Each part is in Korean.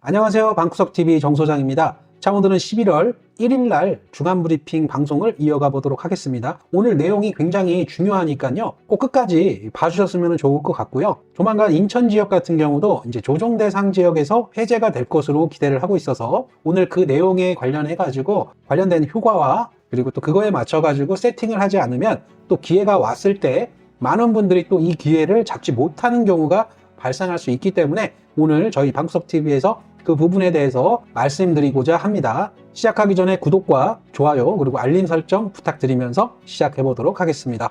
안녕하세요. 방구석TV 정 소장입니다. 자, 오늘은 11월 1일 날 주간 브리핑 방송을 이어가 보도록 하겠습니다. 오늘 내용이 굉장히 중요하니까요. 꼭 끝까지 봐주셨으면 좋을 것 같고요. 조만간 인천 지역 같은 경우도 이제 조정 대상 지역에서 해제가 될 것으로 기대를 하고 있어서 오늘 그 내용에 관련해 가지고 관련된 효과와 그리고 또 그거에 맞춰 가지고 세팅을 하지 않으면 또 기회가 왔을 때 많은 분들이 또 이 기회를 잡지 못하는 경우가 발생할 수 있기 때문에 오늘 저희 방석TV에서 그 부분에 대해서 말씀드리고자 합니다. 시작하기 전에 구독과 좋아요 그리고 알림 설정 부탁드리면서 시작해 보도록 하겠습니다.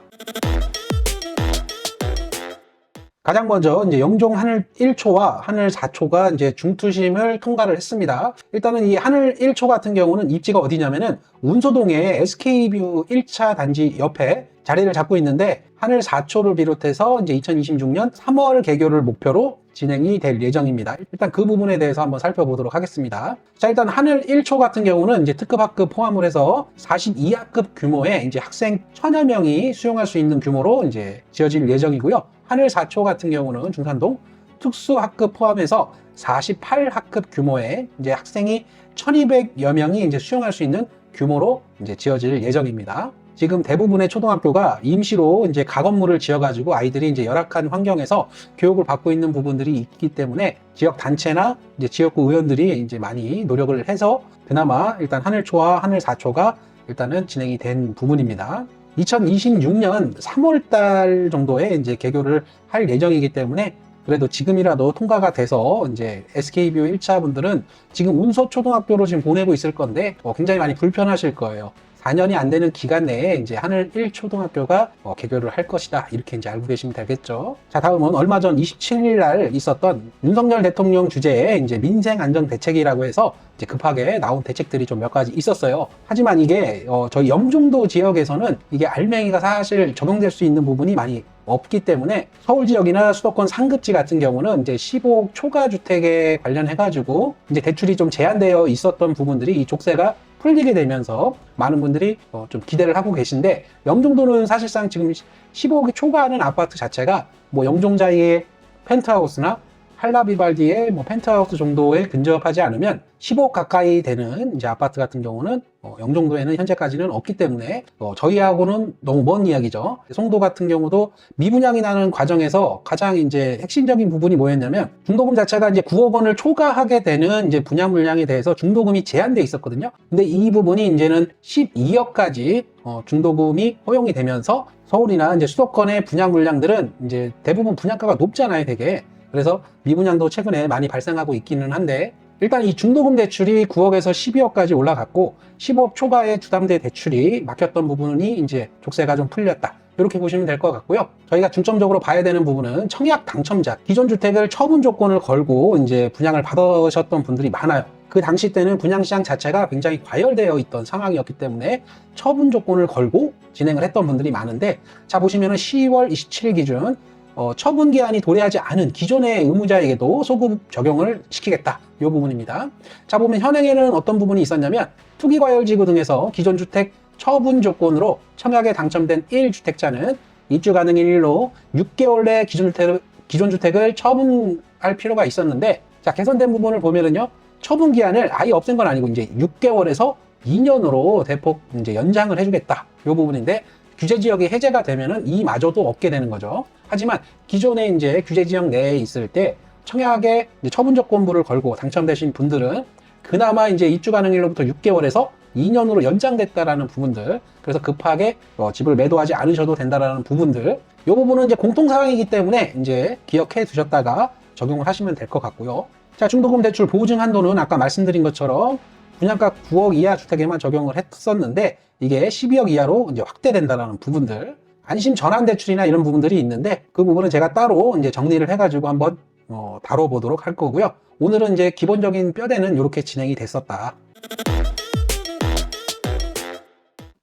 가장 먼저 이제 영종 하늘 1초와 하늘 4초가 이제 중투심을 통과를 했습니다. 일단은 이 하늘 1초 같은 경우는 입지가 어디냐면은 운소동의 SK뷰 1차 단지 옆에 자리를 잡고 있는데 하늘 4초를 비롯해서 이제 2026년 3월 개교를 목표로 진행이 될 예정입니다. 일단 그 부분에 대해서 한번 살펴보도록 하겠습니다. 자, 일단 하늘 1초 같은 경우는 이제 특급 학급 포함을 해서 42학급 규모의 이제 학생 천여 명이 수용할 수 있는 규모로 이제 지어질 예정이고요. 하늘 4초 같은 경우는 중산동 특수학급 포함해서 48학급 규모의 이제 학생이 1200여 명이 이제 수용할 수 있는 규모로 이제 지어질 예정입니다. 지금 대부분의 초등학교가 임시로 이제 가건물을 지어가지고 아이들이 이제 열악한 환경에서 교육을 받고 있는 부분들이 있기 때문에 지역 단체나 이제 지역구 의원들이 이제 많이 노력을 해서 그나마 일단 하늘초와 하늘사초가 일단은 진행이 된 부분입니다. 2026년 3월 달 정도에 이제 개교를 할 예정이기 때문에 그래도 지금이라도 통과가 돼서 이제 SK뷰 1차 분들은 지금 운서 초등학교로 지금 보내고 있을 건데 어, 굉장히 많이 불편하실 거예요. 4년이 안 되는 기간 내에 이제 하늘 1초등학교가 어, 개교를 할 것이다. 이렇게 이제 알고 계시면 되겠죠. 자, 다음은 얼마 전 27일 날 있었던 윤석열 대통령 주제의 이제 민생 안전 대책이라고 해서 이제 급하게 나온 대책들이 좀 몇 가지 있었어요. 하지만 이게 어, 저희 영종도 지역에서는 이게 알맹이가 사실 적용될 수 있는 부분이 많이 없기 때문에 서울 지역이나 수도권 상급지 같은 경우는 이제 15억 초과 주택에 관련해 가지고 이제 대출이 좀 제한되어 있었던 부분들이 이 족쇄가 풀리게 되면서 많은 분들이 어, 좀 기대를 하고 계신데 영종도는 사실상 지금 15억이 초과하는 아파트 자체가 뭐 영종자의 펜트하우스나 할라비발디의 뭐 펜트하우스 정도에 근접하지 않으면 15억 가까이 되는 이제 아파트 같은 경우는 어, 영종도에는 현재까지는 없기 때문에 어, 저희하고는 너무 먼 이야기죠. 송도 같은 경우도 미분양이 나는 과정에서 가장 이제 핵심적인 부분이 뭐였냐면 중도금 자체가 이제 9억 원을 초과하게 되는 이제 분양 물량에 대해서 중도금이 제한돼 있었거든요. 근데 이 부분이 이제는 12억까지 어, 중도금이 허용이 되면서 서울이나 이제 수도권의 분양 물량들은 이제 대부분 분양가가 높잖아요, 되게. 그래서 미분양도 최근에 많이 발생하고 있기는 한데 일단 이 중도금 대출이 9억에서 12억까지 올라갔고 15억 초과의 주담대 대출이 막혔던 부분이 이제 족쇄가 좀 풀렸다. 이렇게 보시면 될 것 같고요. 저희가 중점적으로 봐야 되는 부분은 청약 당첨자, 기존 주택을 처분 조건을 걸고 이제 분양을 받으셨던 분들이 많아요. 그 당시 때는 분양시장 자체가 굉장히 과열되어 있던 상황이었기 때문에 처분 조건을 걸고 진행을 했던 분들이 많은데 자 보시면은 10월 27일 기준 어, 처분 기한이 도래하지 않은 기존의 의무자에게도 소급 적용을 시키겠다. 이 부분입니다. 자, 보면 현행에는 어떤 부분이 있었냐면 투기과열지구 등에서 기존 주택 처분 조건으로 청약에 당첨된 1주택자는 입주 가능일 일로 6개월 내 기존 주택을, 기존 주택을 처분할 필요가 있었는데 자, 개선된 부분을 보면은요. 처분 기한을 아예 없앤 건 아니고 이제 6개월에서 2년으로 대폭 이제 연장을 해주겠다. 이 부분인데 규제 지역이 해제가 되면은 이마저도 없게 되는 거죠. 하지만 기존에 이제 규제 지역 내에 있을 때 청약에 처분 조건부를 걸고 당첨되신 분들은 그나마 이제 입주 가능일로부터 6개월에서 2년으로 연장됐다라는 부분들, 그래서 급하게 어, 집을 매도하지 않으셔도 된다라는 부분들, 이 부분은 이제 공통 사항이기 때문에 이제 기억해 두셨다가 적용을 하시면 될 것 같고요. 자, 중도금 대출 보증 한도는 아까 말씀드린 것처럼 분양가 9억 이하 주택에만 적용을 했었는데 이게 12억 이하로 이제 확대된다라는 부분들 안심 전환 대출이나 이런 부분들이 있는데 그 부분은 제가 따로 이제 정리를 해가지고 한번 어, 다뤄보도록 할 거고요. 오늘은 이제 기본적인 뼈대는 이렇게 진행이 됐었다.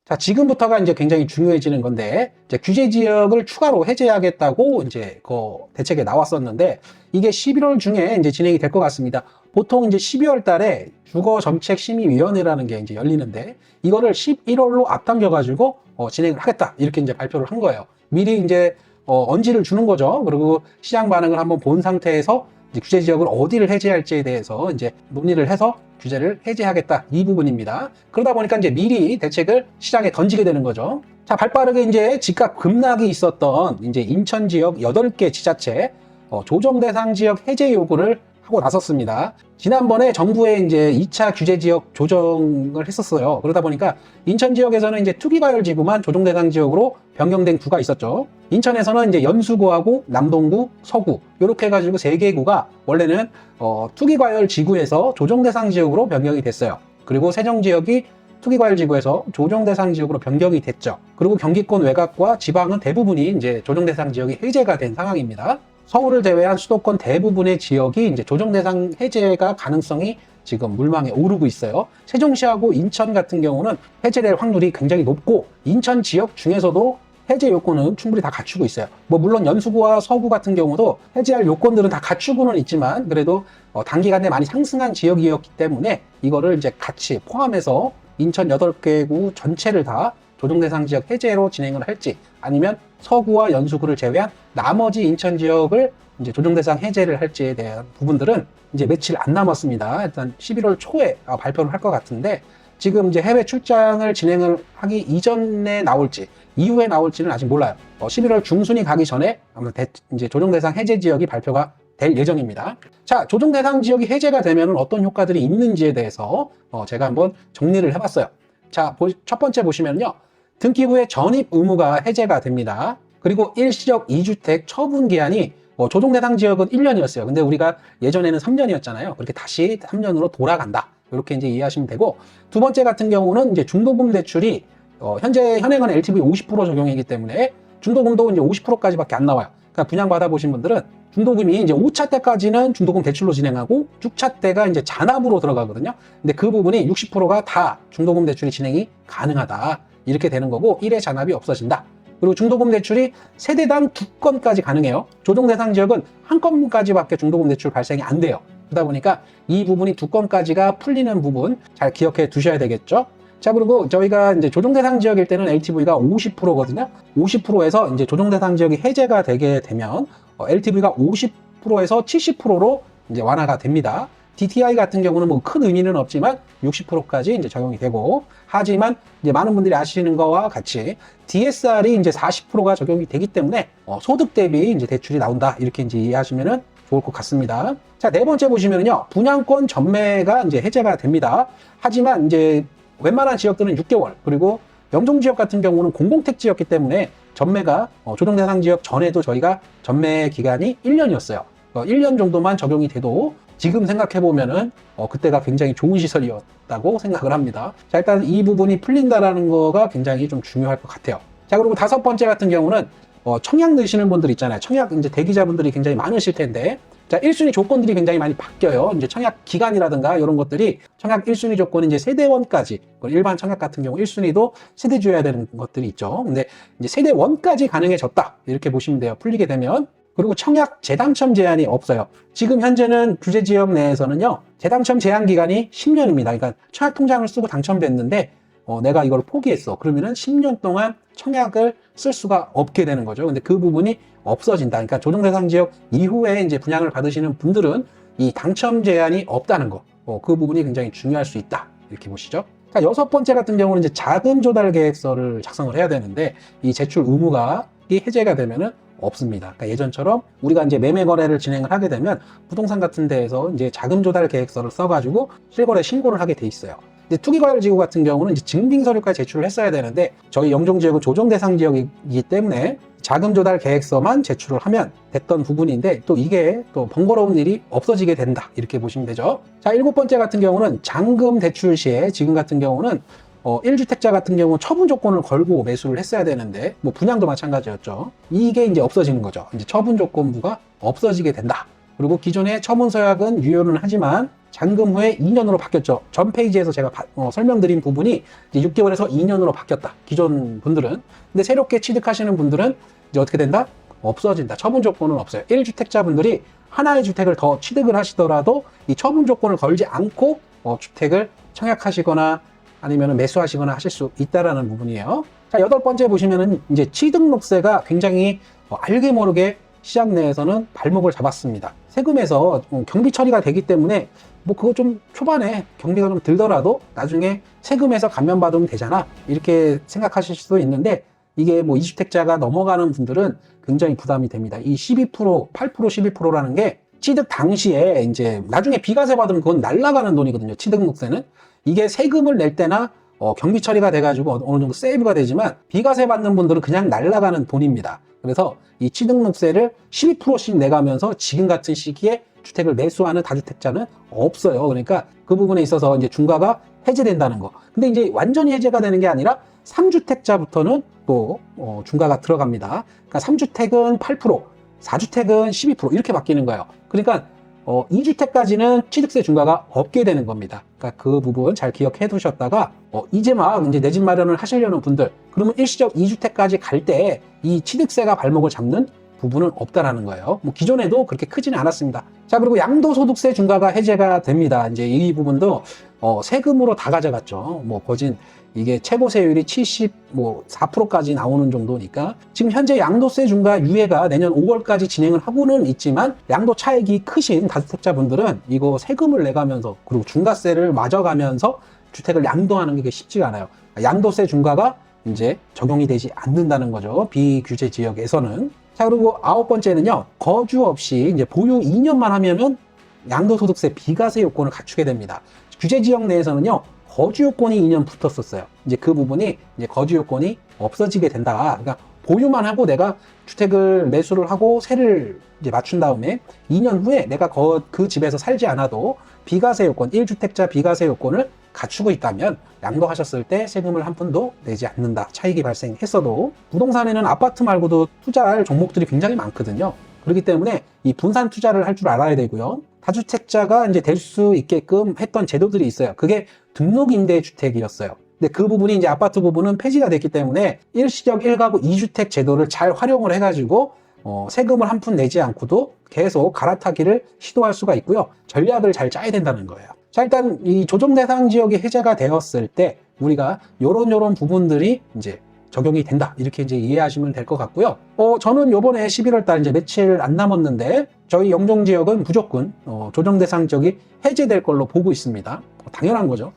자, 지금부터가 이제 굉장히 중요해지는 건데, 이제 규제 지역을 추가로 해제하겠다고 이제 그 대책에 나왔었는데, 이게 11월 중에 이제 진행이 될 것 같습니다. 보통 이제 12월 달에 주거 정책 심의위원회라는 게 이제 열리는데 이거를 11월로 앞당겨 가지고 어, 진행을 하겠다 이렇게 이제 발표를 한 거예요. 미리 이제 어, 언지를 주는 거죠. 그리고 시장 반응을 한번 본 상태에서 이제 규제 지역을 어디를 해제할지에 대해서 이제 논의를 해서 규제를 해제하겠다 이 부분입니다. 그러다 보니까 이제 미리 대책을 시장에 던지게 되는 거죠. 자, 발빠르게 이제 집값 급락이 있었던 이제 인천 지역 8개 지자체 어, 조정 대상 지역 해제 요구를 하고 나섰습니다. 지난번에 정부에 이제 2차 규제 지역 조정을 했었어요. 그러다 보니까 인천 지역에서는 이제 투기과열 지구만 조정 대상 지역으로 변경된 구가 있었죠. 인천에서는 이제 연수구하고 남동구, 서구 이렇게 해가지고 세 개 구가 원래는 어, 투기과열 지구에서 조정 대상 지역으로 변경이 됐어요. 그리고 세정 지역이 투기과열 지구에서 조정 대상 지역으로 변경이 됐죠. 그리고 경기권 외곽과 지방은 대부분이 이제 조정 대상 지역이 해제가 된 상황입니다. 서울을 제외한 수도권 대부분의 지역이 이제 조정 대상 해제가 가능성이 지금 물망에 오르고 있어요. 세종시하고 인천 같은 경우는 해제될 확률이 굉장히 높고 인천 지역 중에서도 해제 요건은 충분히 다 갖추고 있어요. 뭐 물론 연수구와 서구 같은 경우도 해제할 요건들은 다 갖추고는 있지만 그래도 어, 단기간에 많이 상승한 지역이었기 때문에 이거를 이제 같이 포함해서 인천 8개 구 전체를 다 조정 대상 지역 해제로 진행을 할지 아니면 서구와 연수구를 제외한 나머지 인천 지역을 이제 조정 대상 해제를 할지에 대한 부분들은 이제 며칠 안 남았습니다. 일단 11월 초에 아, 발표를 할 것 같은데 지금 이제 해외 출장을 진행을 하기 이전에 나올지 이후에 나올지는 아직 몰라요. 어, 11월 중순이 가기 전에 아마 대, 이제 조정 대상 해제 지역이 발표가 될 예정입니다. 자, 조정 대상 지역이 해제가 되면 어떤 효과들이 있는지에 대해서 어, 제가 한번 정리를 해봤어요. 자, 보- 첫 번째 보시면요. 등기 후에 전입 의무가 해제가 됩니다. 그리고 일시적 2주택 처분 기한이 뭐 조정 대상 지역은 1년이었어요. 근데 우리가 예전에는 3년이었잖아요. 그렇게 다시 3년으로 돌아간다. 이렇게 이제 이해하시면 되고 두 번째 같은 경우는 이제 중도금 대출이 어, 현재 현행은 LTV 50% 적용이기 때문에 중도금도 이제 50%까지밖에 안 나와요. 그러니까 분양 받아 보신 분들은 중도금이 이제 5차 때까지는 중도금 대출로 진행하고 6차 때가 이제 잔압으로 들어가거든요. 근데 그 부분이 60%가 다 중도금 대출이 진행이 가능하다. 이렇게 되는 거고 1회 잔압이 없어진다. 그리고 중도금 대출이 세대당 두 건까지 가능해요. 조정 대상 지역은 한 건까지밖에 중도금 대출 발생이 안 돼요. 그러다 보니까 이 부분이 두 건까지가 풀리는 부분 잘 기억해 두셔야 되겠죠. 자, 그리고 저희가 이제 조정 대상 지역일 때는 LTV가 50%거든요. 50%에서 이제 조정 대상 지역이 해제가 되게 되면 어, LTV가 50%에서 70%로 이제 완화가 됩니다. DTI 같은 경우는 뭐 큰 의미는 없지만 60%까지 이제 적용이 되고 하지만 이제 많은 분들이 아시는 거와 같이 DSR이 이제 40%가 적용이 되기 때문에 어, 소득 대비 이제 대출이 나온다 이렇게 이제 이해하시면은 좋을 것 같습니다. 자, 네 번째 보시면은요. 분양권 전매가 이제 해제가 됩니다. 하지만 이제 웬만한 지역들은 6개월 그리고 영종 지역 같은 경우는 공공택지였기 때문에 전매가 어, 조정 대상 지역 전에도 저희가 전매 기간이 1년이었어요. 1년 정도만 적용이 돼도 지금 생각해 보면은 어, 그때가 굉장히 좋은 시설이었다고 생각을 합니다. 자 일단 이 부분이 풀린다라는 거가 굉장히 좀 중요할 것 같아요. 자 그리고 다섯 번째 같은 경우는 어, 청약 넣으시는 분들 있잖아요. 청약 이제 대기자분들이 굉장히 많으실 텐데 자 1순위 조건들이 굉장히 많이 바뀌어요. 이제 청약 기간이라든가 이런 것들이 청약 1순위 조건이 이제 세대원까지 그리고 일반 청약 같은 경우 1순위도 세대 줘야 되는 것들이 있죠. 근데 이제 세대원까지 가능해졌다 이렇게 보시면 돼요. 풀리게 되면 그리고 청약 재당첨 제한이 없어요. 지금 현재는 규제 지역 내에서는요, 재당첨 제한 기간이 10년입니다. 그러니까 청약 통장을 쓰고 당첨됐는데, 어, 내가 이걸 포기했어. 그러면은 10년 동안 청약을 쓸 수가 없게 되는 거죠. 근데 그 부분이 없어진다. 그러니까 조정 대상 지역 이후에 이제 분양을 받으시는 분들은 이 당첨 제한이 없다는 거. 어, 그 부분이 굉장히 중요할 수 있다. 이렇게 보시죠. 자, 여섯 번째 같은 경우는 이제 자금 조달 계획서를 작성을 해야 되는데, 이 제출 의무가 이 해제가 되면은 없습니다. 그러니까 예전처럼 우리가 이제 매매 거래를 진행을 하게 되면 부동산 같은 데에서 이제 자금 조달 계획서를 써가지고 실거래 신고를 하게 돼 있어요. 근데 투기과열 지구 같은 경우는 이제 증빙 서류까지 제출을 했어야 되는데 저희 영종 지역은 조정 대상 지역이기 때문에 자금 조달 계획서만 제출을 하면 됐던 부분인데 또 이게 또 번거로운 일이 없어지게 된다 이렇게 보시면 되죠. 자 일곱 번째 같은 경우는 잔금 대출 시에 지금 같은 경우는 어, 1주택자 같은 경우 처분 조건을 걸고 매수를 했어야 되는데, 뭐 분양도 마찬가지였죠. 이게 이제 없어지는 거죠. 이제 처분 조건부가 없어지게 된다. 그리고 기존의 처분 서약은 유효는 하지만 잔금 후에 2년으로 바뀌었죠. 전 페이지에서 제가 바- 어, 설명드린 부분이 이제 6개월에서 2년으로 바뀌었다. 기존 분들은. 근데 새롭게 취득하시는 분들은 이제 어떻게 된다? 없어진다. 처분 조건은 없어요. 1주택자 분들이 하나의 주택을 더 취득을 하시더라도 이 처분 조건을 걸지 않고 어, 주택을 청약하시거나 아니면 매수하시거나 하실 수 있다라는 부분이에요. 자, 여덟 번째 보시면은 이제 취득록세가 굉장히 어, 알게 모르게 시장 내에서는 발목을 잡았습니다. 세금에서 어, 경비 처리가 되기 때문에 뭐 그거 좀 초반에 경비가 좀 들더라도 나중에 세금에서 감면받으면 되잖아. 이렇게 생각하실 수도 있는데 이게 뭐 2주택자가 넘어가는 분들은 굉장히 부담이 됩니다. 이 12%, 8%, 12%라는 게 취득 당시에 이제 나중에 비과세 받으면 그건 날라가는 돈이거든요. 취득록세는. 이게 세금을 낼 때나 어, 경비 처리가 돼가지고 어느 정도 세이브가 되지만 비과세 받는 분들은 그냥 날라가는 돈입니다. 그래서 이 취득록세를 12%씩 내가면서 지금 같은 시기에 주택을 매수하는 다주택자는 없어요. 그러니까 그 부분에 있어서 이제 중과가 해제된다는 거. 근데 이제 완전히 해제가 되는 게 아니라 3주택자부터는 또 어, 중과가 들어갑니다. 그러니까 3주택은 8%, 4주택은 12% 이렇게 바뀌는 거예요. 그러니까 어, 2주택까지는 취득세 중과가 없게 되는 겁니다. 그러니까 그 부분 잘 기억해 두셨다가 어, 이제 막 이제 내 집 마련을 하시려는 분들 그러면 일시적 2주택까지 갈 때 이 취득세가 발목을 잡는 부분은 없다라는 거예요. 뭐 기존에도 그렇게 크지는 않았습니다. 자 그리고 양도소득세 중과가 해제가 됩니다. 이제 이 부분도 어, 세금으로 다 가져갔죠. 뭐 거진 이게 최고 세율이 74%까지 나오는 정도니까 지금 현재 양도세 중과 유예가 내년 5월까지 진행을 하고는 있지만 양도 차익이 크신 다주택자분들은 이거 세금을 내가면서 그리고 중과세를 맞아가면서 주택을 양도하는 게 쉽지가 않아요. 양도세 중과가 이제 적용이 되지 않는다는 거죠. 비규제 지역에서는. 자, 그리고 아홉 번째는요. 거주 없이 이제 보유 2년만 하면은 양도소득세 비과세 요건을 갖추게 됩니다. 규제 지역 내에서는요. 거주 요건이 2년 붙었었어요. 이제 그 부분이 이제 거주 요건이 없어지게 된다. 그러니까 보유만 하고 내가 주택을 매수를 하고 세를 이제 맞춘 다음에 2년 후에 내가 거, 그 집에서 살지 않아도 비과세 요건, 1주택자 비과세 요건을 갖추고 있다면 양도하셨을 때 세금을 한 푼도 내지 않는다. 차익이 발생했어도 부동산에는 아파트 말고도 투자할 종목들이 굉장히 많거든요. 그렇기 때문에 이 분산 투자를 할 줄 알아야 되고요. 다주택자가 이제 될 수 있게끔 했던 제도들이 있어요. 그게 등록 임대주택이었어요. 근데 그 부분이 이제 아파트 부분은 폐지가 됐기 때문에 일시적 1가구 2주택 제도를 잘 활용을 해가지고 어, 세금을 한 푼 내지 않고도 계속 갈아타기를 시도할 수가 있고요. 전략을 잘 짜야 된다는 거예요. 자, 일단 이 조정 대상 지역이 해제가 되었을 때 우리가 요런 요런 부분들이 이제 적용이 된다. 이렇게 이제 이해하시면 될 것 같고요. 어, 저는 요번에 11월 달 이제 며칠 안 남았는데 저희 영종 지역은 무조건 어, 조정 대상 지역이 해제될 걸로 보고 있습니다. 어, 당연한 거죠.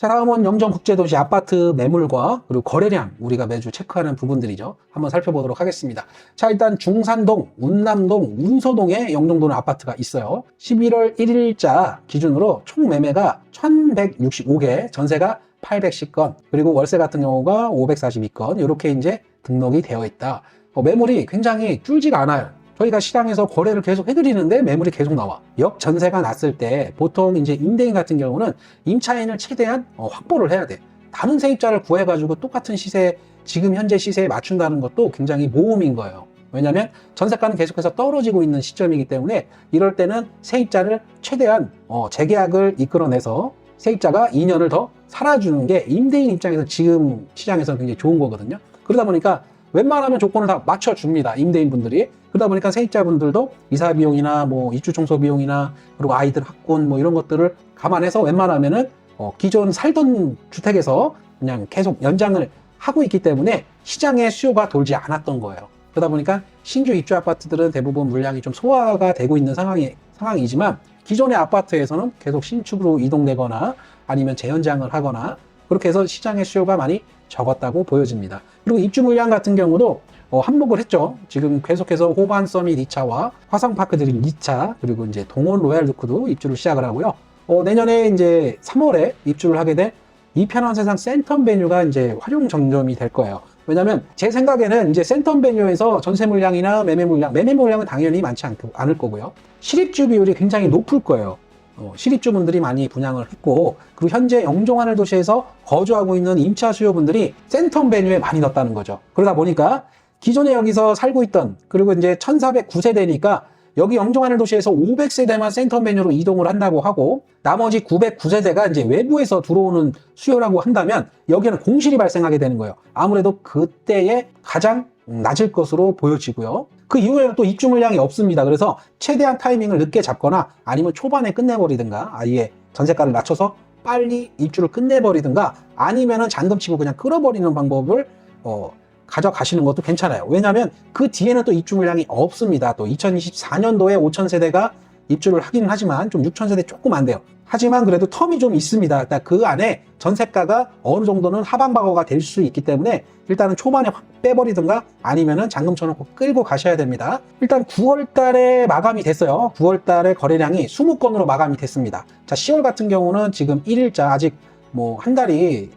자, 다음은 영정국제도시 아파트 매물과 그리고 거래량 우리가 매주 체크하는 부분들이죠. 한번 살펴보도록 하겠습니다. 자, 일단 중산동, 운남동, 운소동에 영종도는 아파트가 있어요. 11월 1일자 기준으로 총 매매가 1165개, 전세가 810건, 그리고 월세 같은 경우가 542건, 이렇게 이제 등록이 되어 있다. 어, 매물이 굉장히 줄지가 않아요. 저희가 시장에서 거래를 계속 해드리는데 매물이 계속 나와. 역 전세가 났을 때 보통 이제 임대인 같은 경우는 임차인을 최대한 어, 확보를 해야 돼. 다른 세입자를 구해가지고 똑같은 시세, 지금 현재 시세에 맞춘다는 것도 굉장히 모험인 거예요. 왜냐하면 전세가는 계속해서 떨어지고 있는 시점이기 때문에 이럴 때는 세입자를 최대한 어, 재계약을 이끌어내서 세입자가 2년을 더 살아주는 게 임대인 입장에서 지금 시장에서는 굉장히 좋은 거거든요. 그러다 보니까 웬만하면 조건을 다 맞춰줍니다. 임대인분들이. 그러다 보니까 세입자분들도 이사 비용이나 뭐 입주 청소 비용이나 그리고 아이들 학군 뭐 이런 것들을 감안해서 웬만하면은 어, 기존 살던 주택에서 그냥 계속 연장을 하고 있기 때문에 시장에 수요가 돌지 않았던 거예요. 그러다 보니까 신규 입주 아파트들은 대부분 물량이 좀 소화가 되고 있는 상황이, 상황이지만 기존의 아파트에서는 계속 신축으로 이동되거나 아니면 재연장을 하거나 그렇게 해서 시장의 수요가 많이 적었다고 보여집니다. 그리고 입주 물량 같은 경우도 어, 한몫을 했죠. 지금 계속해서 호반 서밋 2차와 화성파크 드림 2차 그리고 이제 동원 로얄 루크도 입주를 시작을 하고요. 어, 내년에 이제 3월에 입주를 하게 될 이편한 세상 센텀 베뉴가 이제 활용 정점이 될 거예요. 왜냐면 제 생각에는 이제 센텀 베뉴에서 전세 물량이나 매매 물량, 매매 물량은 당연히 많지 않, 않을 거고요. 실입주 비율이 굉장히 높을 거예요. 어, 실입주분들이 많이 분양을 했고 그리고 현재 영종하늘 도시에서 거주하고 있는 임차 수요분들이 센텀 베뉴에 많이 넣었다는 거죠. 그러다 보니까 기존에 여기서 살고 있던 그리고 이제 1409세대니까 여기 영종하늘 도시에서 500세대만 센텀 베뉴로 이동을 한다고 하고 나머지 909세대가 이제 외부에서 들어오는 수요라고 한다면 여기는 공실이 발생하게 되는 거예요. 아무래도 그때에 가장 낮을 것으로 보여지고요. 그 이후에는 또 입주 물량이 없습니다. 그래서 최대한 타이밍을 늦게 잡거나 아니면 초반에 끝내버리든가 아예 전세가를 낮춰서 빨리 입주를 끝내버리든가 아니면은 잔금 치고 그냥 끌어버리는 방법을 어, 가져가시는 것도 괜찮아요. 왜냐하면 그 뒤에는 또 입주 물량이 없습니다. 또 2024년도에 5천 세대가 입주를 하기는 하지만 좀 6천 세대 조금 안 돼요. 하지만 그래도 텀이 좀 있습니다. 그 안에 전세가가 어느 정도는 하방방어가 될 수 있기 때문에 일단은 초반에 확 빼버리든가 아니면은 잔금 쳐놓고 끌고 가셔야 됩니다. 일단 9월 달에 마감이 됐어요. 9월 달에 거래량이 20건으로 마감이 됐습니다. 자, 10월 같은 경우는 지금 1일자 아직 뭐 한 달이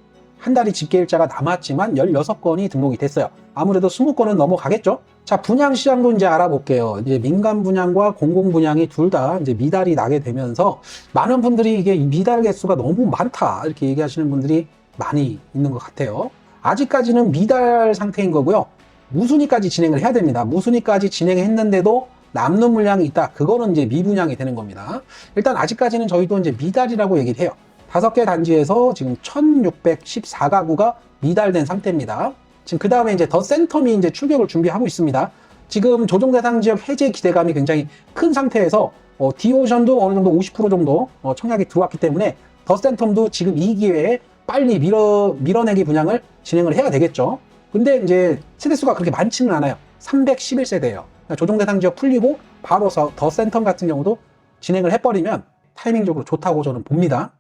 한 달이 집계일자가 남았지만 16건이 등록이 됐어요. 아무래도 20건은 넘어가겠죠? 자, 분양 시장도 이제 알아볼게요. 이제 민간 분양과 공공 분양이 둘 다 이제 미달이 나게 되면서 많은 분들이 이게 미달 개수가 너무 많다 이렇게 얘기하시는 분들이 많이 있는 것 같아요. 아직까지는 미달 상태인 거고요. 무순위까지 진행을 해야 됩니다. 무순위까지 진행했는데도 남는 물량이 있다. 그거는 이제 미분양이 되는 겁니다. 일단 아직까지는 저희도 이제 미달이라고 얘기를 해요. 다섯 개 단지에서 지금 1614가구가 미달된 상태입니다. 지금 그 다음에 이제 더 센텀이 이제 출격을 준비하고 있습니다. 지금 조정 대상 지역 해제 기대감이 굉장히 큰 상태에서 어, 디오션도 어느 정도 50% 정도 어, 청약이 들어왔기 때문에 더 센텀도 지금 이 기회에 빨리 밀어, 밀어내기 분양을 진행을 해야 되겠죠. 근데 이제 세대수가 그렇게 많지는 않아요. 311세대예요. 조정 대상 지역 풀리고 바로 서- 더 센텀 같은 경우도 진행을 해버리면 타이밍적으로 좋다고 저는 봅니다.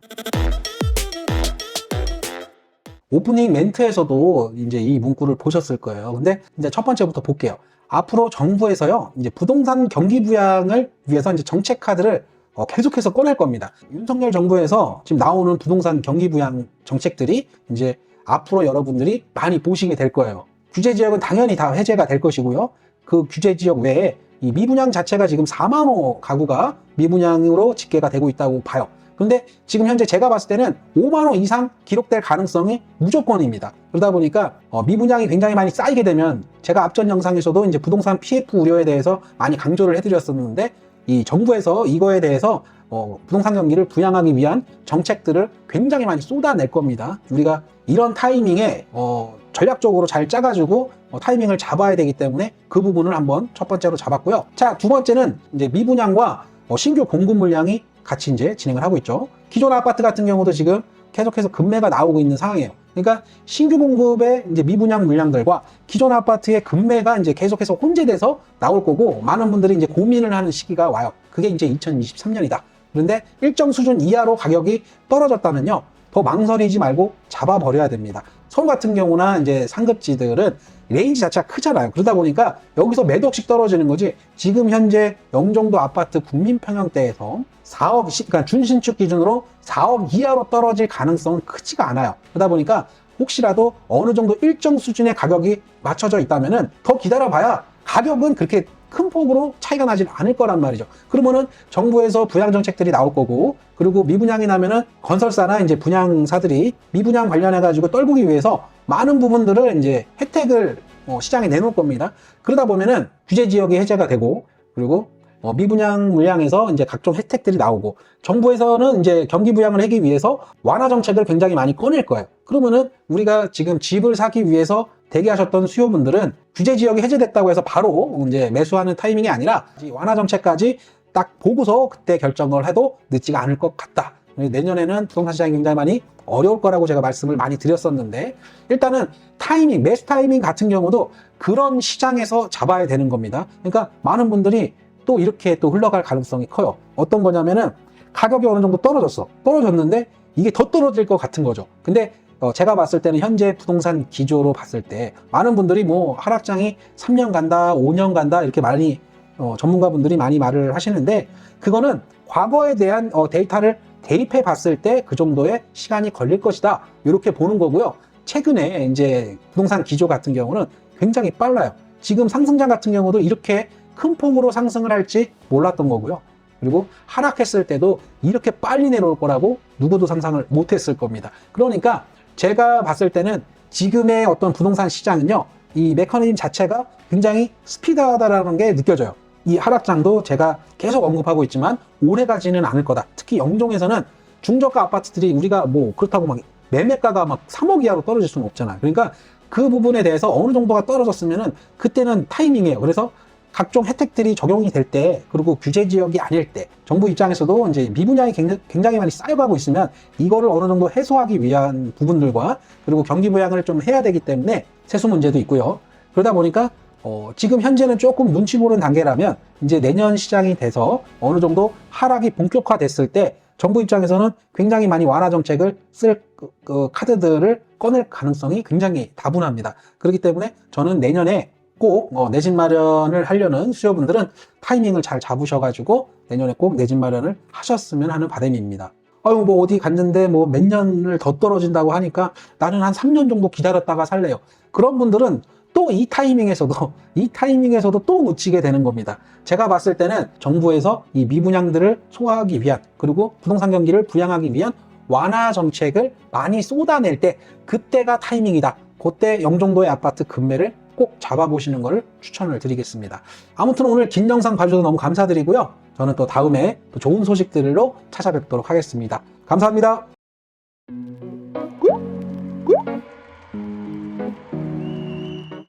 오프닝 멘트에서도 이제 이 문구를 보셨을 거예요. 근데 이제 첫 번째부터 볼게요. 앞으로 정부에서요, 이제 부동산 경기 부양을 위해서 이제 정책 카드를 어, 계속해서 꺼낼 겁니다. 윤석열 정부에서 지금 나오는 부동산 경기 부양 정책들이 이제 앞으로 여러분들이 많이 보시게 될 거예요. 규제 지역은 당연히 다 해제가 될 것이고요. 그 규제 지역 외에 이 미분양 자체가 지금 4만 호 가구가 미분양으로 집계가 되고 있다고 봐요. 그런데 지금 현재 제가 봤을 때는 5만 호 이상 기록될 가능성이 무조건입니다. 그러다 보니까 어, 미분양이 굉장히 많이 쌓이게 되면 제가 앞전 영상에서도 이제 부동산 PF 우려에 대해서 많이 강조를 해드렸었는데 이 정부에서 이거에 대해서 어, 부동산 경기를 부양하기 위한 정책들을 굉장히 많이 쏟아낼 겁니다. 우리가 이런 타이밍에 어, 전략적으로 잘 짜가지고 어, 타이밍을 잡아야 되기 때문에 그 부분을 한번 첫 번째로 잡았고요. 자, 두 번째는 이제 미분양과 어, 신규 공급 물량이 같이 이제 진행을 하고 있죠. 기존 아파트 같은 경우도 지금 계속해서 급매가 나오고 있는 상황이에요. 그러니까 신규 공급의 이제 미분양 물량들과 기존 아파트의 급매가 이제 계속해서 혼재돼서 나올 거고 많은 분들이 이제 고민을 하는 시기가 와요. 그게 이제 2023년이다. 그런데 일정 수준 이하로 가격이 떨어졌다면요. 더 망설이지 말고 잡아버려야 됩니다. 서울 같은 경우나 이제 상급지들은 레인지 자체가 크잖아요. 그러다 보니까 여기서 몇 억씩 떨어지는 거지. 지금 현재 영종도 아파트 국민평형대에서 4억, 시- 그러니까 준신축 기준으로 4억 이하로 떨어질 가능성은 크지가 않아요. 그러다 보니까 혹시라도 어느 정도 일정 수준의 가격이 맞춰져 있다면은 더 기다려봐야 가격은 그렇게 큰 폭으로 차이가 나진 않을 거란 말이죠. 그러면은 정부에서 부양 정책들이 나올 거고, 그리고 미분양이 나면은 건설사나 이제 분양사들이 미분양 관련해 가지고 떨구기 위해서 많은 부분들을 이제 혜택을 어, 시장에 내놓을 겁니다. 그러다 보면은 규제 지역이 해제가 되고, 그리고 어, 미분양 물량에서 이제 각종 혜택들이 나오고 정부에서는 이제 경기 부양을 하기 위해서 완화 정책을 굉장히 많이 꺼낼 거예요. 그러면은 우리가 지금 집을 사기 위해서 대기하셨던 수요분들은 규제 지역이 해제됐다고 해서 바로 이제 매수하는 타이밍이 아니라 이 완화 정책까지 딱 보고서 그때 결정을 해도 늦지가 않을 것 같다. 내년에는 부동산 시장이 굉장히 많이 어려울 거라고 제가 말씀을 많이 드렸었는데 일단은 타이밍, 매수 타이밍 같은 경우도 그런 시장에서 잡아야 되는 겁니다. 그러니까 많은 분들이 또 이렇게 또 흘러갈 가능성이 커요. 어떤 거냐면은 가격이 어느 정도 떨어졌어. 떨어졌는데 이게 더 떨어질 것 같은 거죠. 근데 어, 제가 봤을 때는 현재 부동산 기조로 봤을 때 많은 분들이 뭐 하락장이 3년 간다, 5년 간다 이렇게 많이 어, 전문가분들이 많이 말을 하시는데 그거는 과거에 대한 어, 데이터를 대입해 봤을 때 그 정도의 시간이 걸릴 것이다. 이렇게 보는 거고요. 최근에 이제 부동산 기조 같은 경우는 굉장히 빨라요. 지금 상승장 같은 경우도 이렇게 큰 폭으로 상승을 할지 몰랐던 거고요. 그리고 하락했을 때도 이렇게 빨리 내려올 거라고 누구도 상상을 못했을 겁니다. 그러니까 제가 봤을 때는 지금의 어떤 부동산 시장은요, 이 메커니즘 자체가 굉장히 스피드하다라는 게 느껴져요. 이 하락장도 제가 계속 언급하고 있지만 오래 가지는 않을 거다. 특히 영종에서는 중저가 아파트들이 우리가 뭐 그렇다고 막 매매가가 막 3억 이하로 떨어질 수는 없잖아요. 그러니까 그 부분에 대해서 어느 정도가 떨어졌으면은 그때는 타이밍이에요. 그래서 각종 혜택들이 적용이 될 때 그리고 규제 지역이 아닐 때 정부 입장에서도 이제 미분양이 굉장히, 많이 쌓여가고 있으면 이거를 어느 정도 해소하기 위한 부분들과 그리고 경기 부양을 좀 해야 되기 때문에 세수 문제도 있고요. 그러다 보니까 어, 지금 현재는 조금 눈치 보는 단계라면 이제 내년 시장이 돼서 어느 정도 하락이 본격화됐을 때 정부 입장에서는 굉장히 많이 완화 정책을 쓸 그, 그 카드들을 꺼낼 가능성이 굉장히 다분합니다. 그렇기 때문에 저는 내년에 꼭 어, 내집 마련을 하려는 수요분들은 타이밍을 잘 잡으셔가지고 내년에 꼭 내 집 마련을 하셨으면 하는 바람입니다. 아유 뭐 어디 갔는데 뭐 몇 년을 더 떨어진다고 하니까 나는 한 3년 정도 기다렸다가 살래요. 그런 분들은 또 이 타이밍에서도 이 타이밍에서도 또 놓치게 되는 겁니다. 제가 봤을 때는 정부에서 이 미분양들을 소화하기 위한 그리고 부동산 경기를 부양하기 위한 완화 정책을 많이 쏟아낼 때 그때가 타이밍이다. 그때 영종도의 아파트 금매를 꼭 잡아보시는 것을 추천을 드리겠습니다. 아무튼 오늘 긴 영상 봐주셔서 너무 감사드리고요. 저는 또 다음에 또 좋은 소식들로 찾아뵙도록 하겠습니다. 감사합니다.